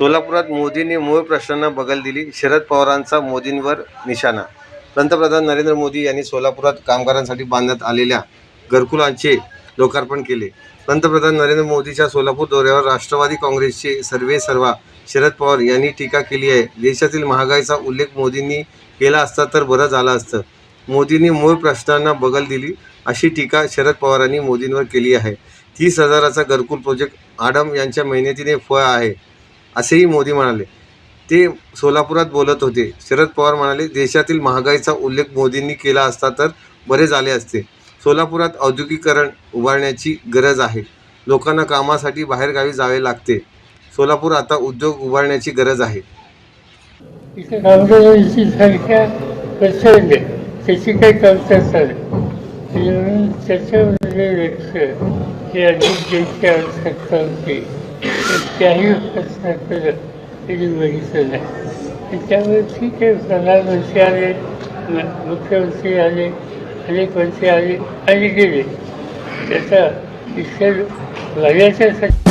सोलापुरात मोदींनी मूळ प्रश्नांना बगल दिली. शरद पवारांचा मोदींवर निशाणा. पंतप्रधान नरेंद्र मोदी यांनी सोलापुरात कामगारांसाठी बांधण्यात आलेल्या घरकुलांचे लोकार्पण केले. पंतप्रधान नरेंद्र मोदीच्या सोलापूर दौऱ्यावर राष्ट्रवादी काँग्रेसचे सर्वे सर्वा शरद पवार यांनी टीका केली आहे. देशातील महागाईचा उल्लेख मोदींनी केला असता तर बरं झालं असतं. मोदींनी मूळ प्रश्नांना बगल दिली अशी टीका शरद पवारांनी मोदींवर केली आहे. तीस हजाराचा घरकुल प्रोजेक्ट आडम यांच्या मेहनतीने फळ आहे. असेही मोदी म्हणाले. ते सोलापुरात बोलत होते. शरद पवार म्हणाले देशातील महागाईचा उल्लेख मोदींनी केला असता तर बरे झाले असते. सोलापुरात औद्योगिकरण उभारण्याची गरज आहे. लोकांना कामासाठी बाहेरगावी जावे लागते. सोलापूर आता उद्योग उभारण्याची गरज आहे. कामगारांची संख्या प्रचंड आहे त्याची काही कमतरता नाही. त्याच्यामध्ये लक्ष ही अधिक आवश्यकता होती. त्याही केलं बघितलं नाही त्यामुळे ठीक आहे प्रधानमंत्री आले मुख्यमंत्री आले अनेक मंत्री आले आणि गेले त्याचा इतर भल्याच्यासाठी